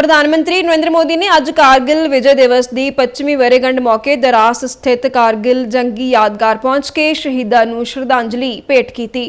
ਪ੍ਰਧਾਨ ਮੰਤਰੀ ਨਰਿੰਦਰ ਮੋਦੀ ਨੇ ਅੱਜ ਕਾਰਗਿਲ ਵਿਜੇ ਦਿਵਸ ਦੀ 25ਵੀਂ ਵਰੇਗੰਢ ਮੌਕੇ ਦਰਾਸ ਸਥਿਤ ਕਾਰਗਿਲ ਜੰਗੀ ਯਾਦਗਾਰ ਪਹੁੰਚ ਕੇ ਸ਼ਹੀਦਾਂ ਨੂੰ ਸ਼ਰਧਾਂਜਲੀ ਭੇਟ ਕੀਤੀ।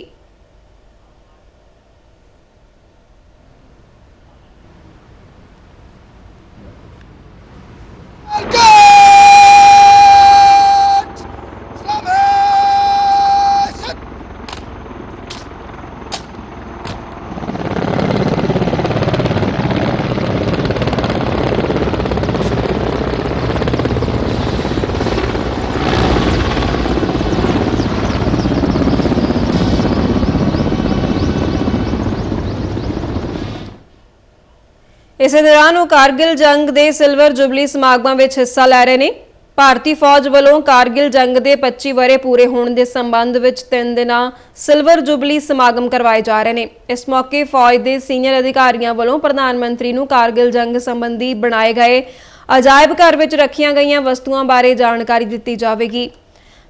ਇਸੇ ਦੌਰਾਨ ਉਹ ਕਾਰਗਿਲ ਜੰਗ ਦੇ ਸਿਲਵਰ ਜੁਬਲੀ ਸਮਾਗਮਾਂ ਵਿੱਚ ਹਿੱਸਾ ਲੈ ਰਹੇ ਨੇ। ਭਾਰਤੀ ਫੌਜ ਵੱਲੋਂ ਕਾਰਗਿਲ ਜੰਗ ਦੇ 25 ਵਰ੍ਹੇ ਪੂਰੇ ਹੋਣ ਦੇ ਸੰਬੰਧ ਵਿੱਚ ਤਿੰਨ ਦਿਨਾਂ ਸਿਲਵਰ ਜੁਬਲੀ ਸਮਾਗਮ ਕਰਵਾਏ ਜਾ ਰਹੇ ਨੇ। ਇਸ ਮੌਕੇ ਫੌਜ ਦੇ ਸੀਨੀਅਰ ਅਧਿਕਾਰੀਆਂ ਵੱਲੋਂ ਪ੍ਰਧਾਨ ਮੰਤਰੀ ਨੂੰ ਕਾਰਗਿਲ ਜੰਗ ਸੰਬੰਧੀ ਬਣਾਏ ਗਏ ਅਜਾਇਬ ਘਰ ਵਿੱਚ ਰੱਖੀਆਂ ਗਈਆਂ ਵਸਤੂਆਂ ਬਾਰੇ ਜਾਣਕਾਰੀ ਦਿੱਤੀ ਜਾਵੇਗੀ।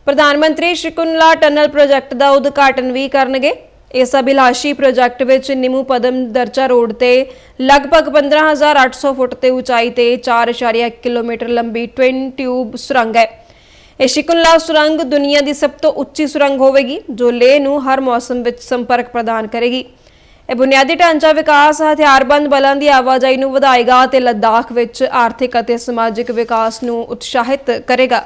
ਪ੍ਰਧਾਨ ਮੰਤਰੀ ਸ਼ਿਕੁਨਲਾ ਟਨਲ ਪ੍ਰੋਜੈਕਟ ਦਾ ਉਦਘਾਟਨ ਵੀ ਕਰਨਗੇ। ਇਸ ਅਭਿਲਾਸ਼ੀ ਪ੍ਰੋਜੈਕਟ ਵਿੱਚ ਨਿਮੂ ਪਦਮ ਦਰਚਾ ਰੋਡ ਤੇ ਲਗਭਗ 15800 ਫੁੱਟ ਤੇ ਉਚਾਈ ਤੇ 4.1 ਕਿਲੋਮੀਟਰ ਲੰਬੀ ਟਵਿਨ ਟਿਊਬ ਸੁਰੰਗ ਹੈ। ਇਹ ਸ਼ਿਕੁਨਲਾ ਸੁਰੰਗ ਦੁਨੀਆ ਦੀ ਸਭ ਤੋਂ ਉੱਚੀ ਸੁਰੰਗ ਹੋਵੇਗੀ, ਜੋ ਲੇਹ ਨੂੰ ਹਰ ਮੌਸਮ ਵਿੱਚ ਸੰਪਰਕ ਪ੍ਰਦਾਨ ਕਰੇਗੀ। ਇਹ ਬੁਨਿਆਦੀ ਢਾਂਚਾ ਵਿਕਾਸ, ਹਥਿਆਰਬੰਦ ਬਲਾਂ ਦੀ ਆਵਾਜਾਈ ਨੂੰ ਵਧਾਏਗਾ ਤੇ ਲੱਦਾਖ ਵਿੱਚ ਆਰਥਿਕ ਅਤੇ ਸਮਾਜਿਕ ਵਿਕਾਸ ਨੂੰ ਉਤਸ਼ਾਹਿਤ ਕਰੇਗਾ।